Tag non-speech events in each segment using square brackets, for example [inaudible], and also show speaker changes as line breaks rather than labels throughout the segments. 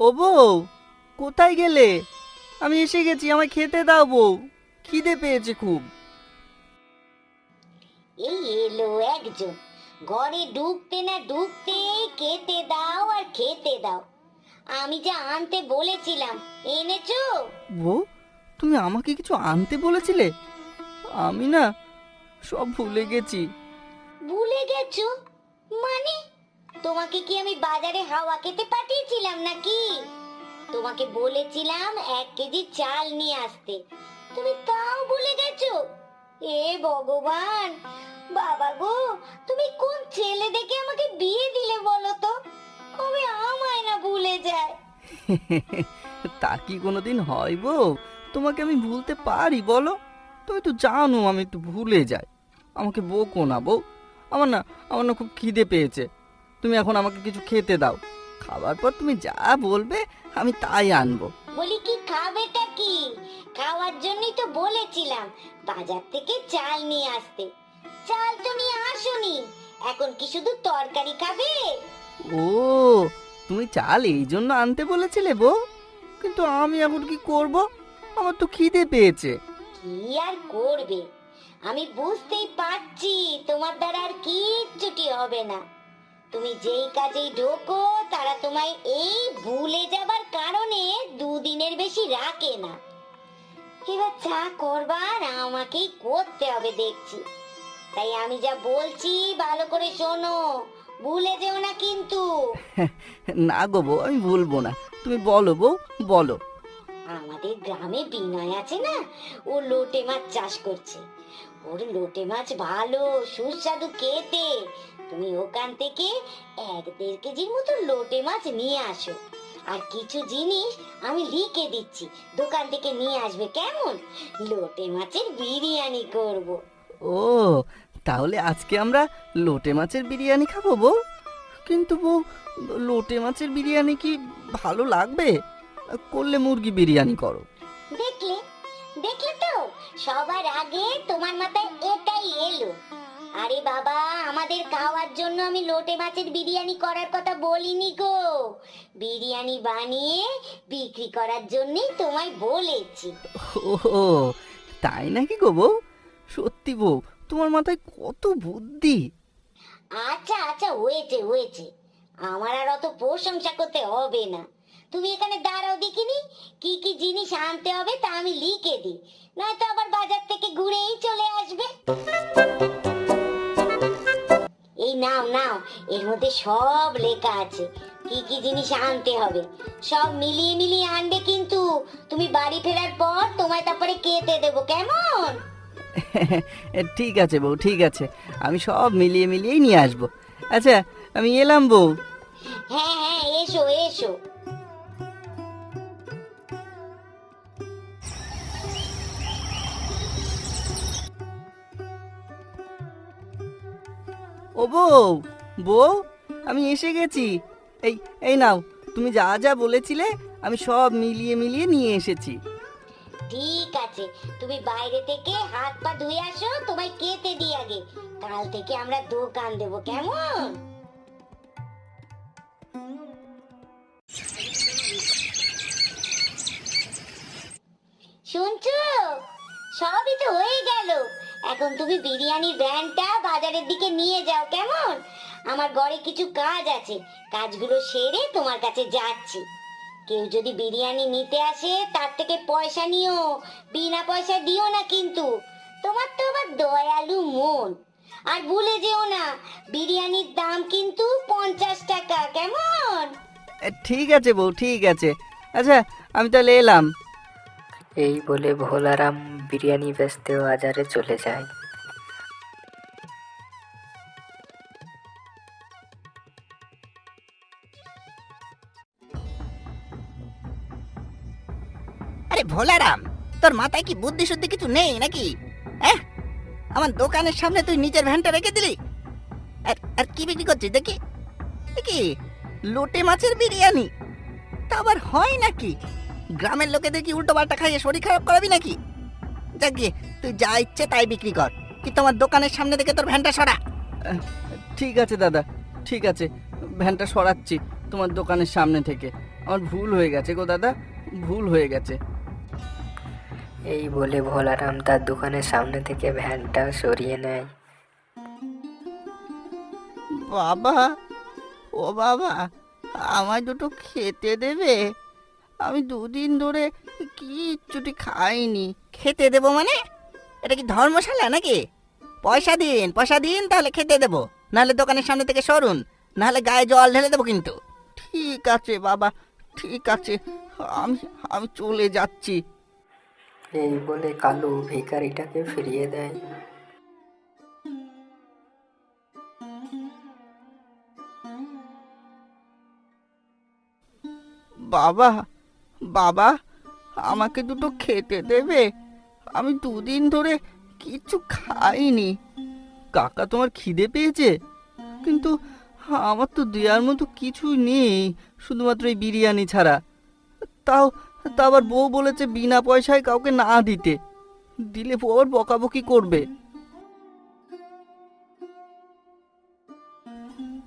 ও বউ কোথায় গেলে? আমি এসে গেছি আমায় খেতে দাও বউ। খিদে পেয়েছে খুব।
এই এলো একজন। ঘরে ঢুকতে না ঢুকতেই খেতে দাও আর খেতে দাও। আমি যা আনতে বলেছিলাম এনেছো?
বউ তুমি আমাকে কিছু আনতে বলেছিলে? আমি না সব ভুলে গেছি।
ভুলে গেছো? মানে তোমাকে কি আমি বাজারে হাওয়া খেতে পাঠিয়েছিলাম নাকি? তোমাকে বলেছিলাম এক কেজি চাল নিয়ে আসতে। তুমি তাও ভুলে গেছো? এ ভগবান! বাবা গো, তুমি কোন ছেলে দেখে আমাকে বিয়ে দিলে বলো তো? কবে আমায় না ভুলে যায়? [laughs]
তা কি কোনোদিন হয় বউ তোমাকে আমি ভুলতে পারি বলো? তুমি তো জানো আমি একটু ভুলে যাই। আমাকে বকো না বউ। আমার না আমার না খুব খিদে পেয়েছে। তুমি এখন আমাকে কিছু খেতে দাও। খাবার পর তুমি যা বলবে আমি তাই আনব।
বলি কি খাবেটা কি? খাওয়ার জন্যই তো বলেছিলাম বাজার থেকে চাল নিয়ে আসতে। চাল তো নিয়ে আসোনি এখন কি শুধু তরকারি খাবে?
ও তুমি চাল এই জন্য আনতে বলেছিলে বউ? কিন্তু আমি এখন কি করব? আমার তো খিদে পেয়েছে।
কি আর করবে? আমি বুঝতেই পারছি তোমার দ্বারা আর কিচ্ছুটি হবে না। তুমি যেই কাজেই ঢোকো তারা তোমায় এই ভুলে যাবার কারণে দুদিনের বেশি রাখে না। এবার যা করবার আমাকেই করতে হবে দেখছি। তাই আমি যা বলছি ভালো করে শোনো। ভুলে যেও না কিন্তু। [laughs]
না গো বউ আমি ভুলবো না। তুমি বলো বউ বলো।
আমাদের গ্রামে বিনয় আছে না? ও লোটে মাছ চাষ করছে। ওর লোটে মাছ ভালো সুস্বাদু খেতে। তুমি ওখান থেকে এক দেড় কেজির মতো লোটে মাছ নিয়ে আসো। আর কিছু জিনিস আমি লিখে দিচ্ছি দোকান থেকে নিয়ে আসবে কেমন? লোটে মাছের বিরিয়ানি করব।
ও তাহলে আজকে আমরা লোটে মাছের বিরিয়ানি খাব বউ? কিন্তু বউ লোটে মাছের বিরিয়ানি কি ভালো লাগবে? করলে মুরগি বিরিয়ানি করো।
দেখলে দেখলে তো সবার আগে তোমার মাথায় এটাই এলো। আরে বাবা আমাদের খাওয়ার জন্য আমি লোটে মাছের বিরিয়ানি করার কথা বলিনি গো। বিরিয়ানি বানিয়ে বিক্রি করার জন্যই তোমায় বলেছি।
ও তাই নাকি গো বউ? সত্যি বউ তোমার মাথায় কত বুদ্ধি।
আচ্ছা আচ্ছা হয়েছে হয়েছে। আমার আর অত প্রশংসা করতে হবে না। তুমি এখানে দাঁড়াও দেখিনি? কি কি জিনিস আনতে হবে তা আমি লিখে দিই। নয়তো আবার বাজার থেকে ঘুরেই চলে আসবে। এই নাও নাও এর মধ্যে সব লেখা আছে। কি কি জিনিস আনতে হবে? সব মিলিয়ে মিলিয়ে আনবে কিন্তু তুমি বাড়ি ফেরার পর তোমায় তারপরে কেটে দেব কেমন? [laughs]
ঠিক আছে বউ ঠিক আছে। আমি সব মিলিয়ে মিলিয়েই নিয়ে আসব। আচ্ছা আমি এলাম বউ।
হ্যাঁ হ্যাঁ এসো এসো।
ও বউ বউ, আমি এসে গেছি। এই এই নাও, তুমি যা যা বলেছিলে, আমি সব মিলিয়ে মিলিয়ে নিয়ে এসেছি।
ঠিক আছে, তুমি বাইরে থেকে হাত পা ধুয়ে আসো, তোমায় কেটে দিই আগে। কাল থেকে আমরা দোকান দেবো, কেমন? শুনছো? সবই তো হয়ে গেল। এখন তুমি বিরিয়ানির ভ্যানটা বাজারের দিকে নিয়ে যাও, কেমন? আমার ঘরে কিছু কাজ আছে, কাজগুলো সেরে তোমার কাছে যাচ্ছি। কেউ যদি বিরিয়ানি নিতে আসে, তার থেকে পয়সা নিও, বিনা পয়সা দিও না কিন্তু। তোমার তো আবার দয়ালু মন। আর ভুলে যেও না, বিরিয়ানির দাম কিন্তু পঞ্চাশ টাকা, কেমন?
ঠিক আছে বউ, ঠিক আছে। আচ্ছা আমি তাহলে এলাম।
এই বলে ভোলারাম বিরিয়ানি বেচতে বাজারে চলে যায়।
আরে ভোলারাম, তোর মাথায় কি বুদ্ধি শুদ্ধি কিছু নেই নাকি? হ্যাঁ? আমার দোকানের সামনে তুই নিজের ভ্যানটা রেখে দিলি? আর আর কি বিক্রি করছিস দেখি? দেখি, লোটে মাছের বিরিয়ানি। তা আবার হয় নাকি? গ্রামের লোকেদের কি উল্টো পাল্টা খাইয়ে শরীর খারাপ করাবি নাকি? যাক গিয়ে তুই যা ইচ্ছে তাই বিক্রি কর। কিন্তু আমার দোকানের সামনে থেকে তোর ভ্যানটা সরা।
ঠিক আছে দাদা ঠিক আছে। ভ্যানটা সরাচ্ছি তোমার দোকানের সামনে থেকে। আমার ভুল হয়ে গেছে গো দাদা ভুল হয়ে গেছে।
এই বলে ভোলারাম তার দোকানের সামনে থেকে ভ্যানটা সরিয়ে নেয়।
বাবা ও বাবা আমায় দুটো খেতে দেবে? আমি দুদিন ধরে কিচ্ছুটি খাইনি।
খেতে দেবো মানে? এটা কি ধর্মশালা নাকি? পয়সা দিন পয়সা দিন তাহলে খেতে দেবো। নাহলে দোকানের সামনে থেকে সরুন নাহলে গায়ে জল ঢেলে দেবো কিন্তু।
ঠিক আছে বাবা ঠিক আছে আমি আমি চলে যাচ্ছি।
এই বলে কালু ভিখারিটাকে ফিরিয়ে দেয়।
বাবা বাবা, আমাকে দুটো খেতে দেবে। আমি দুদিন ধরে কিচ্ছু খাইনি। কাকা তোমার খিদে পেয়েছে? কিন্তু আমার তো দেওয়ার মতো কিছুই নেই, শুধুমাত্র এই বিরিয়ানি ছাড়া। তাও, তা আবার বউ বলেছে বিনা পয়সায় কাউকে না দিতে। দিলে বউ আবার বকাবকি করবে।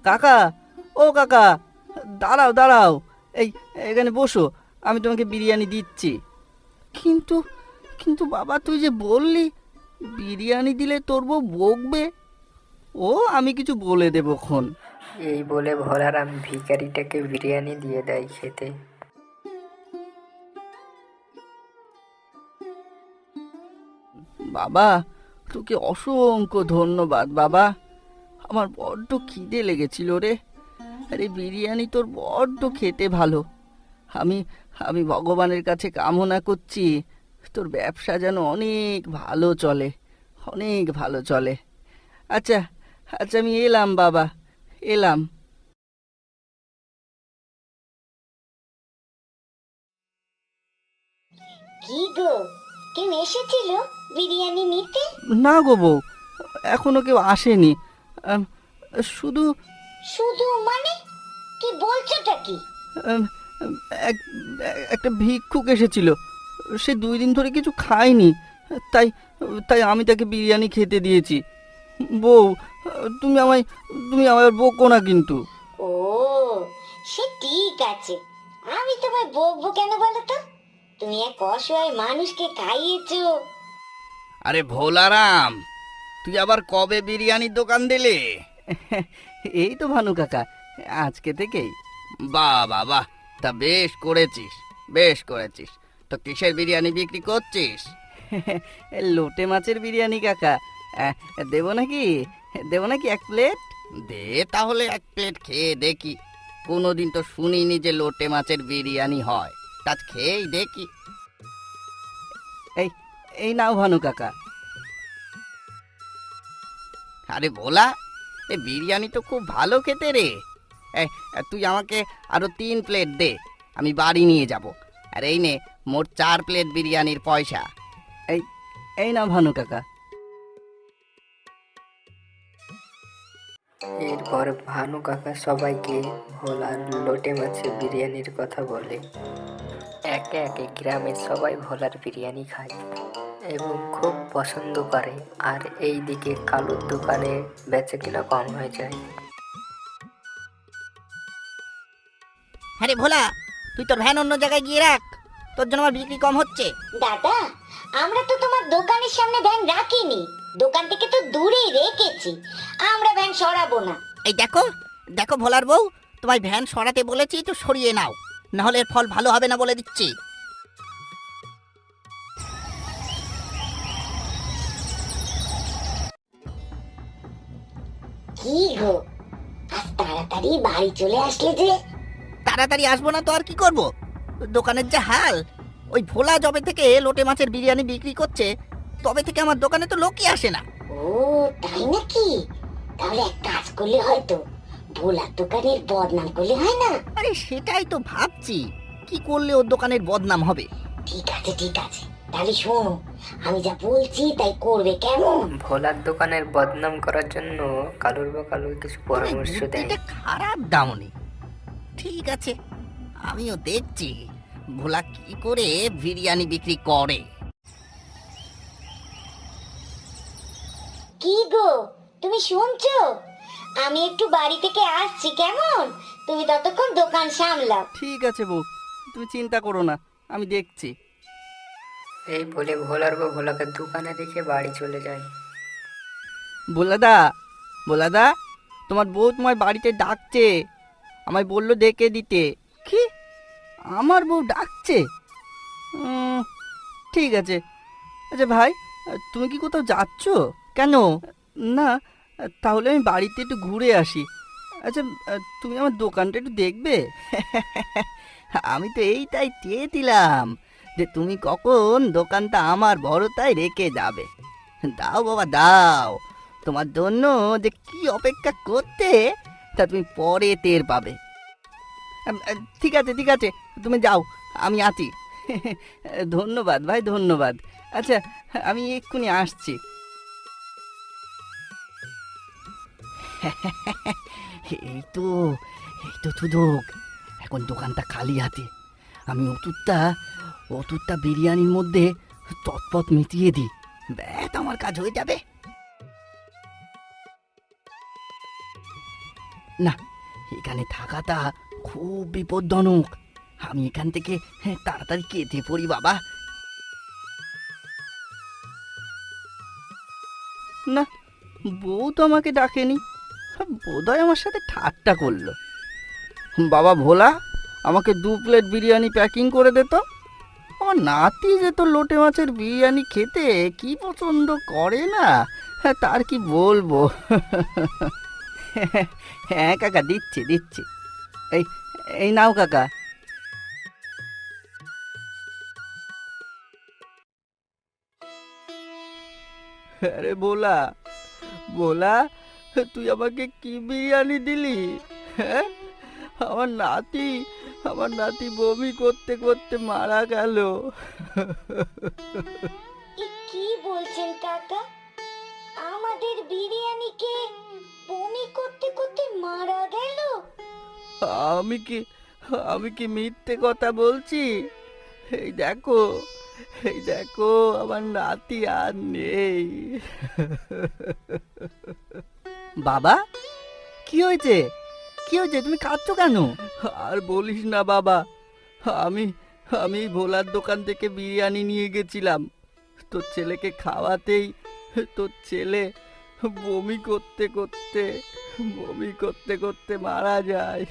কাকা, ও কাকা, দাঁড়াও দাঁড়াও। এই, এখানে বসো। আমি তোমাকে বিরিয়ানি দিচ্ছি। কিন্তু কিন্তু বাবা তুই যে বললি বিরিয়ানি দিলে তোর বউ বকবে? ও আমি কিছু বলে দেবো খন।
এই বলে ভোলারাম ভিখারিটাকে বিরিয়ানি দিয়ে দেয় খেতে।
বাবা তোকে অসংখ্য ধন্যবাদ বাবা। আমার বড্ড খিদে লেগেছিল রে। আরে বিরিয়ানি তোর বড্ড খেতে ভালো। আমি আমি ভগবানের কাছে কামনা করছি তোর ব্যবসা যেন অনেক ভালো চলে অনেক ভালো চলে। আচ্ছা আচ্ছা আমি এলাম বাবা এলাম।
কি গো কেউ এসেছিল বিরিয়ানি নিতে?
না গো বউ এখনও কেউ আসেনি। আম, শুধু
শুধু মানে? কি বলছোটা কি?
একটা ভিক্ষুক এসেছিল। সে দুই দিন ধরে কিছু খায়নি। তাই তাই আমি তাকে বিরিয়ানি খেতে দিয়েছি। বউ তুমি আমায় তুমি আমার বকো না কিন্তু।
ও সে ঠিক আছে। আমি তোমায় বকবো কেন বলো তো? তুমি এক অসহায় মানুষকে খাইয়েছো।
আরে ভোলারাম তুই আবার কবে বিরিয়ানির দোকান দিলে? [laughs] এই তো ভানু কাকা আজকে থেকেই। বাহ বাহ বাহ। তা বেশ করেছিস বেশ করেছিস। তো কিসের বিরিয়ানি বিক্রি করছিস? [laughs] লোটে মাছের বিরিয়ানি কাকা। আহ, দেবো নাকি? দেবো নাকি এক প্লেট? দে তাহলে এক প্লেট খেয়ে দেখি। কোনোদিন তো শুনিনি যে লোটে মাছের বিরিয়ানি হয়। তা খেয়েই দেখি। এই এই নাও ভানু কাকা। আরে ভোলা এ বিরিয়ানি তো খুব ভালো খেতে রে। তুই আমাকে আরও তিন প্লেট দে, আমি বাড়ি নিয়ে যাব। আর এই নে, মোট চার প্লেট বিরিয়ানির পয়সা। এই এই না ভানু কাকা।
এরপর ভানু কাকা সবাইকে ভোলার লোটে মাছের বিরিয়ানির কথা বলে। একে একে গ্রামের সবাই ভোলার বিরিয়ানি খায় এবং খুব পছন্দ করে। আর এই দিকে কালুর দোকানে বেচে কিনা কম হয়ে যায়।
হ্যাঁ রে ভোলা তুই তোর ভ্যান অন্য জায়গায় গিয়ে রাখ। তোর জন্য আমার বিক্রি কম হচ্ছে।
দাদা আমরা তো তোমার দোকানের সামনে ভ্যান রাখিনি। দোকান থেকে তো দূরেই রেখেছি। আমরা ভ্যান সরাবো না।
এই দেখো দেখো ভোলার বউ তোমায় ভ্যান সরাতে বলেছি তো সরিয়ে নাও। নাহলে এর ফল ভালো হবে না বলে দিচ্ছি।
কি গো? আজ তাড়াতাড়ি বাড়ি চলে আসলে যে।
তাড়াতাড়ি আসব না তো আর কি করব? দোকানের যে হাল ওই ভোলা জবে থেকে লোটে মাছের বিরিয়ানি বিক্রি করছে তবে থেকে আমার দোকানে তো লোকই আসে না।
ও তাই নাকি? তাহলে এক কাজ করলে হয়তো ভোলার দোকানের বদনাম করলে হয় না?
আরে সেটাই তো ভাবছি কি করলে ওর দোকানের বদনাম হবে?
ঠিক আছে ঠিক আছে তাহলে শোনো আমি যা বলছি তাই করবে কেমন?
ভোলার দোকানের বদনাম করার জন্য কালুর বা কালুর কিছু পরামর্শ দেয়।
বুদ্ধিটা খারাপ দামনি। ঠিক আছে আমিও দেখছি। ভোলা কি করে বিরিয়ানি বিক্রি করে?
কি গো তুমি শুনছো? আমি একটু বাড়ি থেকে আসছি কেমন? তুমি ততক্ষণ দোকান সামলাও।
ঠিক আছে বউ তুমি চিন্তা করো না আমি দেখছি।
এই বলে ভোলার বউ ভোলাকে দোকানে রেখে বাড়ি চলে যায়।
বোলাদা বোলাদা তোমার বউ তোমার বাড়িতে ডাকছে। আমায় বলল ডেকে দিতে। কি? আমার বউ ডাকছে? ঠিক আছে। আচ্ছা ভাই তুমি কি কোথাও যাচ্ছ? কেন? না তাহলে আমি বাড়িতে একটু ঘুরে আসি। আচ্ছা তুমি আমার দোকানটা একটু দেখবে? আমি তো এইটাই চেয়েছিলাম যে তুমি কখন দোকানটা আমার বড়তায় রেখে যাবে। দাও বাবা দাও। তোমার জন্য যে কি অপেক্ষা করতে? তা তুমি পরে টের পাবে। ঠিক আছে ঠিক আছে, তুমি যাও, আমি আছি। [laughs] ধন্যবাদ ভাই, ধন্যবাদ। আচ্ছা আমি এক্ষুনি আসছি। [laughs] এই তো এই তো সুযোগ এখন দোকানটা খালি হাতে। আমি অতুরটা অতুরটা বিরিয়ানির মধ্যে তৎপথ মিটিয়ে দিই। ব্যাট আমার কাজ হয়ে যাবে। না এখানে থাকাটা খুব বিপজ্জনক আমি এখান থেকে হ্যাঁ, তাড়াতাড়ি কেটে পড়ি বাবা। না বউ তো আমাকে ডাকেনি। বোধহয় আমার সাথে ঠাট্টা করল। বাবা ভোলা আমাকে দু প্লেট বিরিয়ানি প্যাকিং করে দে তো। আমার নাতি যে তো লোটে মাছের বিরিয়ানি খেতে কি পছন্দ করে না? হ্যাঁ, তার কি বলব? [laughs] [laughs] হ্যাঁ কাকা দিচ্ছি দিচ্ছি। এই এই নাও কাকা। আরে বলা বলা তুই আমাকে কি বিরিয়ানি দিলি? হ্যাঁ? আমার নাতি আমার নাতি বমি করতে করতে মারা গেল।
কি বলছেন কাকা? আমাদের বিরিয়ানিকে বমি করতে করতে মারা গেল।
আমি কি আমি কি মিথ্যে কথা বলছি? এই দেখো এই দেখো আমার নাতি আর নেই। বাবা কি হয়েছে? কি হয়েছে? তুমি কাঁদছো কেন? আর বলিস না বাবা আমি আমি ভোলার দোকান থেকে বিরিয়ানি নিয়ে গেছিলাম। তোর ছেলেকে খাওয়াতেই তোর ছেলে বমি করতে করতে, বমি করতে করতে মারা যায়।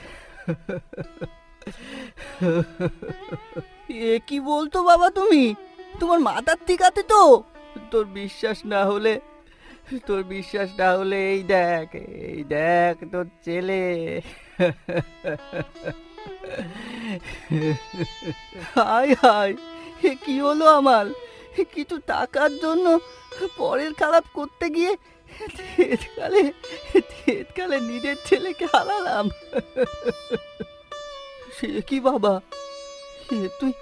এ কি বলতো বাবা তুমি? তোমার মাথার ঠিক আছে তো? তোর বিশ্বাস না হলে, তোর বিশ্বাস না হলে এই দেখ এই দেখ তোর ছেলে। হায় হায়, এ কি হলো আমার? কিছু টাকার জন্য পরের খারাপ করতে গিয়ে তেতকালে তেতকালে নিজের ছেলেকে হারালাম। সে কি বাবা? এ তুই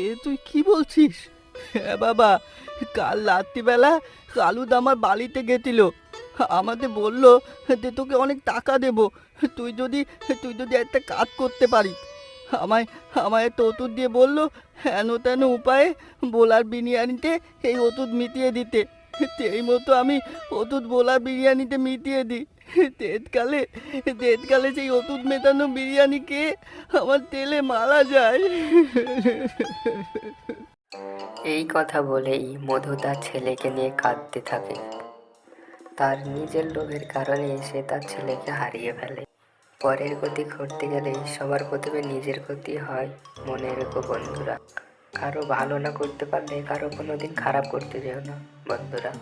এ তুই কি বলছিস? হ্যাঁ বাবা, কাল রাত্রিবেলা কালুদ আমার বাড়িতে গেছিল। আমাদের বলল যে তোকে অনেক টাকা দেব। তুই যদি তুই যদি একটা কাজ করতে পারিস আমায় আমায় একটা ওষুধ দিয়ে বলল, হেন তেন উপায়ে বোলার বিরিয়ানিতে এই ওষুধ মিটিয়ে দিতে। সেই মতো আমি ওষুধ বোলার বিরিয়ানিতে মিটিয়ে দিই। তেতকালে তেতকালে সেই ওষুধ মেটানো বিরিয়ানি খেয়ে আমার তেলে মারা যায়।
এই কথা বলেই মধু তার ছেলেকে নিয়ে কাঁদতে থাকে। তার নিজের লোভের কারণে সে তার ছেলেকে হারিয়ে ফেলে। পরের ক্ষতি করতে গেলে সবার প্রথমে নিজের ক্ষতি হয় মনে রেখো বন্ধুরা। কারও ভালো না করতে পারলে কারও কোনো দিন খারাপ করতে যেও না, বন্ধুরা।